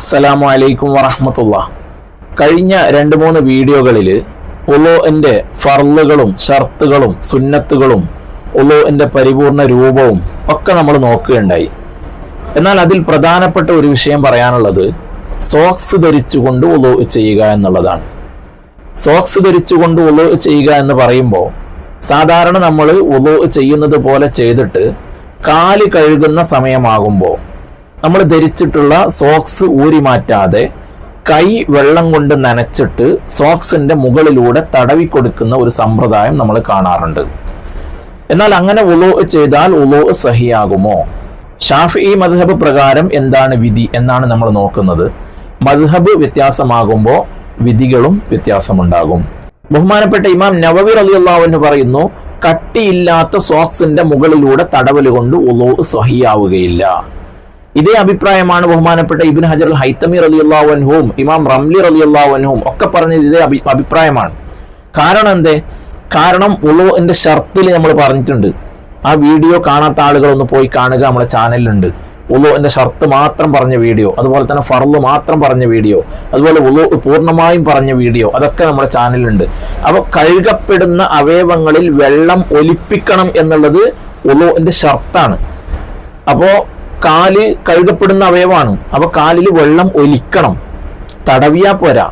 അസ്സലാമു അലൈക്കും വറഹമത്തുള്ള കഴിഞ്ഞ രണ്ട് മൂന്ന് വീഡിയോകളിൽ ഉലോന്റെ ഫർളുകളും ഷർത്തുകളും സുന്നത്തുകളും ഉലോന്റെ പരിപൂർണ രൂപവും ഒക്കെ നമ്മൾ നോക്കുകയുണ്ടായി. എന്നാൽ അതിൽ പ്രധാനപ്പെട്ട ഒരു വിഷയം പറയാനുള്ളത് സോക്സ് ധരിച്ചുകൊണ്ട് ഉലോ ചെയ്യുക എന്നുള്ളതാണ്. സോക്സ് ധരിച്ചുകൊണ്ട് ഉലോ ചെയ്യുക എന്ന് പറയുമ്പോൾ സാധാരണ നമ്മൾ ഉലോ ചെയ്യുന്നത് പോലെ ചെയ്തിട്ട് കാൽ കഴുകുന്ന സമയമാകുമ്പോൾ നമ്മൾ ധരിച്ചിട്ടുള്ള സോക്സ് ഊരി മാറ്റാതെ കൈ വെള്ളം കൊണ്ട് നനച്ചിട്ട് സോക്സിന്റെ മുകളിലൂടെ തടവി കൊടുക്കുന്ന ഒരു സമ്പ്രദായം നമ്മൾ കാണാറുണ്ട്. എന്നാൽ അങ്ങനെ ഉലോ ചെയ്താൽ ഉലോ സഹിയാകുമോ? ഷാഫി മദ്ഹബ് പ്രകാരം എന്താണ് വിധി എന്നാണ് നമ്മൾ നോക്കുന്നത്. മദ്ഹബ് വ്യത്യാസമാകുമ്പോൾ വിധികളും വ്യത്യാസമുണ്ടാകും. ബഹുമാനപ്പെട്ട ഇമാം നവവി റളിയല്ലാഹു പറയുന്നു കട്ടിയില്ലാത്ത സോക്സിന്റെ മുകളിലൂടെ തടവലുകൊണ്ട് കൊണ്ട് ഉലോ സഹിയാവുകയില്ല. ഇതേ അഭിപ്രായമാണ് ബഹുമാനപ്പെട്ട ഇബിൻ ഹജർ അൽ ഹൈത്തമി റലിയുള്ളാവൻഹും ഇമാം റംലി അലി റലിയുള്ളാവൻഹും ഒക്കെ പറഞ്ഞത് ഇതേ അഭി അഭിപ്രായമാണ്. കാരണം എന്തേ? കാരണം ഉളുവിന്റെ ഷർത്തിൽ നമ്മൾ പറഞ്ഞിട്ടുണ്ട്. ആ വീഡിയോ കാണാത്ത ആളുകൾ ഒന്ന് പോയി കാണുക നമ്മുടെ ചാനലിലുണ്ട്. ഉളുവിന്റെ ഷർത്ത് മാത്രം പറഞ്ഞ വീഡിയോ അതുപോലെ തന്നെ ഫർൾ മാത്രം പറഞ്ഞ വീഡിയോ അതുപോലെ ഉളു പൂർണമായും പറഞ്ഞ വീഡിയോ അതൊക്കെ നമ്മുടെ ചാനലിലുണ്ട്. അപ്പോൾ കഴുകപ്പെടുന്ന അവയവങ്ങളിൽ വെള്ളം ഒലിപ്പിക്കണം എന്നുള്ളത് ഉളുവിന്റെ ഷർത്താണ്. അപ്പോൾ കാൽ കഴുകപ്പെടുന്ന അവയവമാണ്. അപ്പൊ കാലിൽ വെള്ളം ഒലിക്കണം. തടവിയാ പോരാ.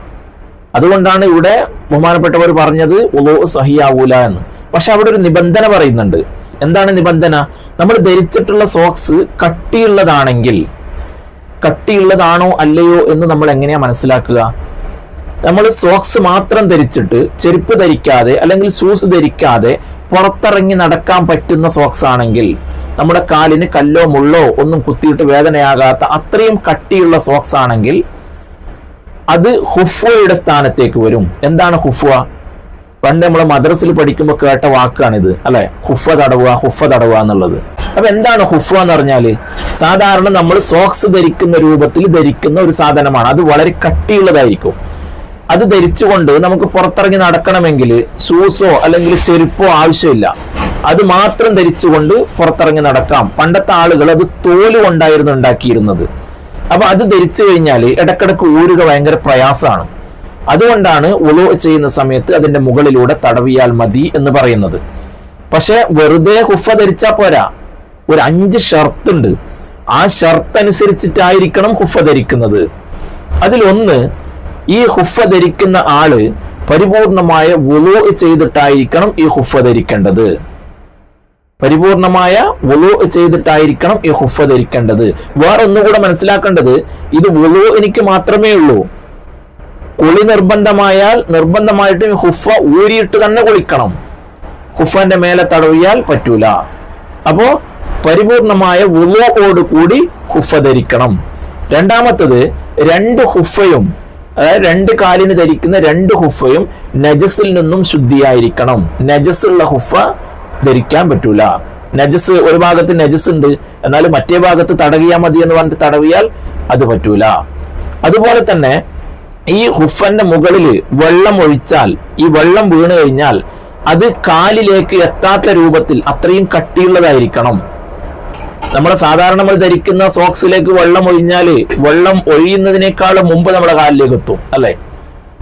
അതുകൊണ്ടാണ് ഇവിടെ ബഹുമാനപ്പെട്ടവർ പറഞ്ഞത് ഉലോ സഹിയാവൂല എന്ന്. പക്ഷെ അവിടെ ഒരു നിബന്ധന പറയുന്നുണ്ട്. എന്താണ് നിബന്ധന? നമ്മൾ ധരിച്ചിട്ടുള്ള സോക്സ് കട്ടിയുള്ളതാണെങ്കിൽ കട്ടിയുള്ളതാണോ അല്ലയോ എന്ന് നമ്മൾ എങ്ങനെയാ മനസ്സിലാക്കുക? നമ്മൾ സോക്സ് മാത്രം ധരിച്ചിട്ട് ചെരുപ്പ് ധരിക്കാതെ അല്ലെങ്കിൽ ഷൂസ് ധരിക്കാതെ പുറത്തിറങ്ങി നടക്കാൻ പറ്റുന്ന സോക്സ് ആണെങ്കിൽ നമ്മുടെ കാലിന് കല്ലോ മുള്ളോ ഒന്നും കുത്തിയിട്ട് വേദനയാകാത്ത അത്രയും കട്ടിയുള്ള സോക്സ് ആണെങ്കിൽ അത് ഹുഫയുടെ സ്ഥാനത്തേക്ക് വരും. എന്താണ് ഹുഫ പണ്ട് നമ്മൾ മദ്രസിൽ പഠിക്കുമ്പോൾ കേട്ട വാക്കാണിത് അല്ലെ? ഹുഫ തടവുക ഹുഫ തടവുക എന്നുള്ളത്. അപ്പൊ എന്താണ് ഹുഫ എന്ന് പറഞ്ഞാൽ? സാധാരണ നമ്മൾ സോക്സ് ധരിക്കുന്ന രൂപത്തിൽ ധരിക്കുന്ന ഒരു സാധനമാണ്. അത് വളരെ കട്ടിയുള്ളതായിരിക്കും. അത് ധരിച്ചുകൊണ്ട് നമുക്ക് പുറത്തിറങ്ങി നടക്കണമെങ്കിൽ ഷൂസോ അല്ലെങ്കിൽ ചെരുപ്പോ ആവശ്യമില്ല. അത് മാത്രം ധരിച്ചുകൊണ്ട് പുറത്തിറങ്ങി നടക്കാം. പണ്ടത്തെ ആളുകൾ അത് തോൽ കൊണ്ടായിരുന്നു ഉണ്ടാക്കിയിരുന്നത്. അപ്പൊ അത് ധരിച്ചു കഴിഞ്ഞാൽ ഇടക്കിടക്ക് ഊരുക ഭയങ്കര പ്രയാസമാണ്. അതുകൊണ്ടാണ് ഉളു ചെയ്യുന്ന സമയത്ത് അതിന്റെ മുകളിലൂടെ തടവിയാൽ മതി എന്ന് പറയുന്നത്. പക്ഷെ വെറുതെ ഹുഫ ധരിച്ചാ പോരാ. ഒരു അഞ്ച് ഷർത്ത് ഉണ്ട് ആ ഷർത്ത് അനുസരിച്ചിട്ടായിരിക്കണം ഹുഫ ധരിക്കുന്നത്. അതിലൊന്ന് ഈ ഹുഫ ധരിക്കുന്ന ആൾ പരിപൂർണമായ വുളു ചെയ്തിട്ടായിരിക്കണം ഈ ഹുഫ ധരിക്കേണ്ടത്. പരിപൂർണമായ വുളു ചെയ്തിട്ടായിരിക്കണം ഈ ഹുഫ ധരിക്കേണ്ടത്. വേറെ ഒന്നുകൂടെ മനസ്സിലാക്കേണ്ടത് ഇത് വുളു എനിക്ക് മാത്രമേ ഉള്ളൂ. കുളി നിർബന്ധമായാൽ നിർബന്ധമായിട്ടും ഹുഫ ഊരിയിട്ട് തന്നെ കുളിക്കണം. ഹുഫന്റെ മേലെ തടവിയാൽ പറ്റൂല. അപ്പോ പരിപൂർണമായ വുളുവോട് കൂടി ഹുഫ ധരിക്കണം. രണ്ടാമത്തത് രണ്ട് ഹുഫയും അതായത് രണ്ട് കാലിന് ധരിക്കുന്ന രണ്ട് ഹുഫയും നജസിൽ നിന്നും ശുദ്ധിയായിരിക്കണം. നജസുള്ള ഹുഫ ധരിക്കാൻ പറ്റൂല. നജസ് ഒരു ഭാഗത്ത് നജസ് ഉണ്ട് എന്നാൽ മറ്റേ ഭാഗത്ത് തടവിയാൽ മതി എന്ന് പറഞ്ഞിട്ട് തടവിയാൽ അത് പറ്റൂല. അതുപോലെ തന്നെ ഈ ഹുഫന്റെ മുകളിൽ വെള്ളം ഒഴിച്ചാൽ ഈ വെള്ളം വീണു കഴിഞ്ഞാൽ അത് കാലിലേക്ക് എത്താത്ത രൂപത്തിൽ അത്രയും കട്ടിയുള്ളതായിരിക്കണം. നമ്മൾ സാധാരണ നമ്മൾ ധരിക്കുന്ന സോക്സിലേക്ക് വെള്ളം ഒഴിഞ്ഞാൽ വെള്ളം ഒഴിയുന്നതിനേക്കാൾ മുമ്പ് നമ്മുടെ കാലിലേക്ക് എത്തും അല്ലെ?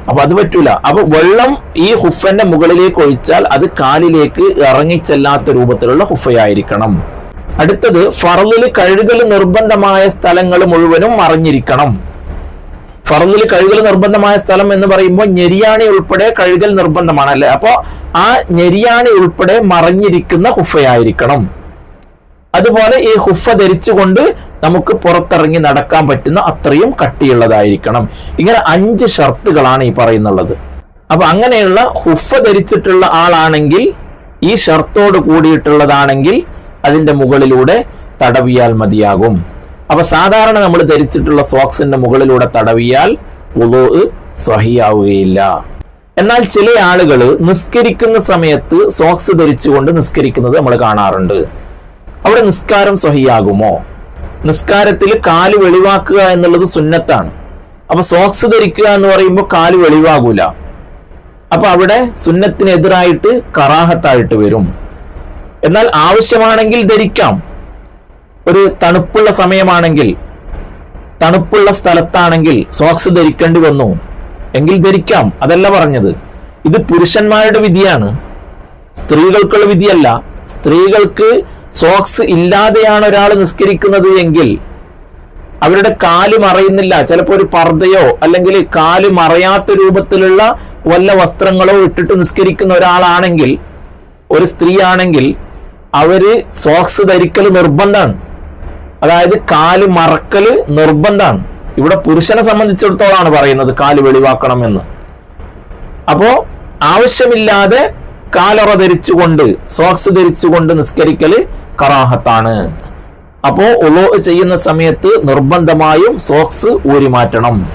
അപ്പൊ അത് പറ്റൂല. അപ്പൊ വെള്ളം ഈ ഹുഫന്റെ മുകളിലേക്ക് ഒഴിച്ചാൽ അത് കാലിലേക്ക് ഇറങ്ങിച്ചെല്ലാത്ത രൂപത്തിലുള്ള ഹുഫയായിരിക്കണം. അടുത്തത് ഫറലിൽ കഴുകൽ നിർബന്ധമായ സ്ഥലങ്ങൾ മുഴുവനും മറിഞ്ഞിരിക്കണം. ഫറലിൽ കഴുകൽ നിർബന്ധമായ സ്ഥലം എന്ന് പറയുമ്പോൾ ഞെരിയാണി ഉൾപ്പെടെ കഴുകൽ നിർബന്ധമാണ് അല്ലെ? അപ്പോ ആ ഞെരിയാണി ഉൾപ്പെടെ മറിഞ്ഞിരിക്കുന്ന ഹുഫയായിരിക്കണം. അതുപോലെ ഈ ഹുഫ ധരിച്ചുകൊണ്ട് നമുക്ക് പുറത്തിറങ്ങി നടക്കാൻ പറ്റുന്ന അത്രയും കട്ടിയുള്ളതായിരിക്കണം. ഇങ്ങനെ അഞ്ച് ഷർത്തുകളാണ് ഈ പറയുന്നുള്ളത്. അപ്പൊ അങ്ങനെയുള്ള ഹുഫ ധരിച്ചിട്ടുള്ള ആളാണെങ്കിൽ ഈ ഷർത്തോട് കൂടിയിട്ടുള്ളതാണെങ്കിൽ അതിന്റെ മുകളിലൂടെ തടവിയാൽ മതിയാകും. അപ്പൊ സാധാരണ നമ്മൾ ധരിച്ചിട്ടുള്ള സോക്സിന്റെ മുകളിലൂടെ തടവിയാൽ ഉളോ സഹിയാവുകയില്ല. എന്നാൽ ചില ആളുകൾ നിസ്കരിക്കുന്ന സമയത്ത് സോക്സ് ധരിച്ചുകൊണ്ട് നിസ്കരിക്കുന്നത് നമ്മൾ കാണാറുണ്ട്. അവിടെ നിസ്കാരം സ്വഹിയാകുമോ നിസ്കാരത്തിൽ കാൽ വെളിവാക്കുക എന്നുള്ളത് സുന്നത്താണ്. അപ്പൊ സോക്സ് ധരിക്കുക എന്ന് പറയുമ്പോൾ കാൽ വെളിവാകൂല. അപ്പൊ അവിടെ സുന്നത്തിനെതിരായിട്ട് കറാഹത്തായിട്ട് വരും. എന്നാൽ ആവശ്യമാണെങ്കിൽ ധരിക്കാം. ഒരു തണുപ്പുള്ള സമയമാണെങ്കിൽ തണുപ്പുള്ള സ്ഥലത്താണെങ്കിൽ സോക്സ് ധരിക്കേണ്ടി വന്നു. എങ്കിൽ ധരിക്കാം അതല്ല പറഞ്ഞത്. ഇത് പുരുഷന്മാരുടെ വിധിയാണ്. സ്ത്രീകൾക്കുള്ള വിധിയല്ല. സ്ത്രീകൾക്ക് സോക്സ് ഇല്ലാതെയാണ് ഒരാൾ നിസ്കരിക്കുന്നത് എങ്കിൽ അവരുടെ കാൽ മറയുന്നില്ല. ചിലപ്പോൾ ഒരു പർദ്ദയോ അല്ലെങ്കിൽ കാൽ മറയാത്ത രൂപത്തിലുള്ള വല്ല വസ്ത്രങ്ങളോ ഇട്ടിട്ട് നിസ്കരിക്കുന്ന ഒരാളാണെങ്കിൽ ഒരു സ്ത്രീ ആണെങ്കിൽ അവർ സോക്സ് ധരിക്കൽ നിർബന്ധമാണ്. അതായത് കാൽ മറക്കൽ നിർബന്ധമാണ്. ഇവിടെ പുരുഷനെ സംബന്ധിച്ചിടത്തോളാണ് പറയുന്നത് കാൽ വെളിവാക്കണം എന്ന്. അപ്പോ ആവശ്യമില്ലാതെ കാലറ ധരിച്ചുകൊണ്ട് സോക്സ് ധരിച്ചുകൊണ്ട് നിസ്കരിക്കൽ കറാഹത്താണ്. അപ്പോ ഉളോ ചെയ്യുന്ന സമയത്ത് നിർബന്ധമായും സോക്സ് ഊരി മാറ്റണം.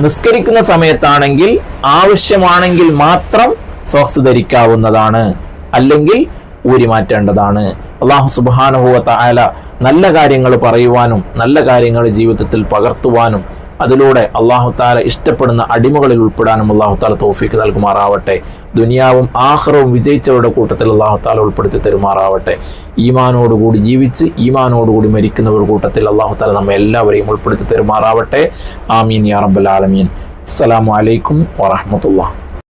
നിസ്കരിക്കുന്ന സമയത്താണെങ്കിൽ ആവശ്യമാണെങ്കിൽ മാത്രം സോക്സ് ധരിക്കാവുന്നതാണ്. അല്ലെങ്കിൽ ഊരി മാറ്റേണ്ടതാണ്. അള്ളാഹു സുബാനുഭവത്ത ആല നല്ല കാര്യങ്ങൾ പറയുവാനും നല്ല കാര്യങ്ങൾ ജീവിതത്തിൽ പകർത്തുവാനും അതിലൂടെ അള്ളാഹു താല ഇഷ്ടപ്പെടുന്ന അടിമകളിൽ ഉൾപ്പെടാനും അള്ളാഹു താല തോഫിക്ക് നൽകുമാറാവട്ടെ. ദുനിയാവും ആഹ്റവും വിജയിച്ചവരുടെ കൂട്ടത്തിൽ അള്ളാഹു താല ഉൾപ്പെടുത്തി തരുമാറാവട്ടെ. ഈമാനോടുകൂടി ജീവിച്ച് ഈമാനോടുകൂടി മരിക്കുന്നവരുടെ കൂട്ടത്തിൽ അള്ളാഹു താല നമ്മെ എല്ലാവരെയും ഉൾപ്പെടുത്തി തരുമാറാവട്ടെ. ആമീൻ യാ റബ്ബൽ ആലമീൻ. അസ്സലാമു അലൈക്കും വറഹമത്തുള്ള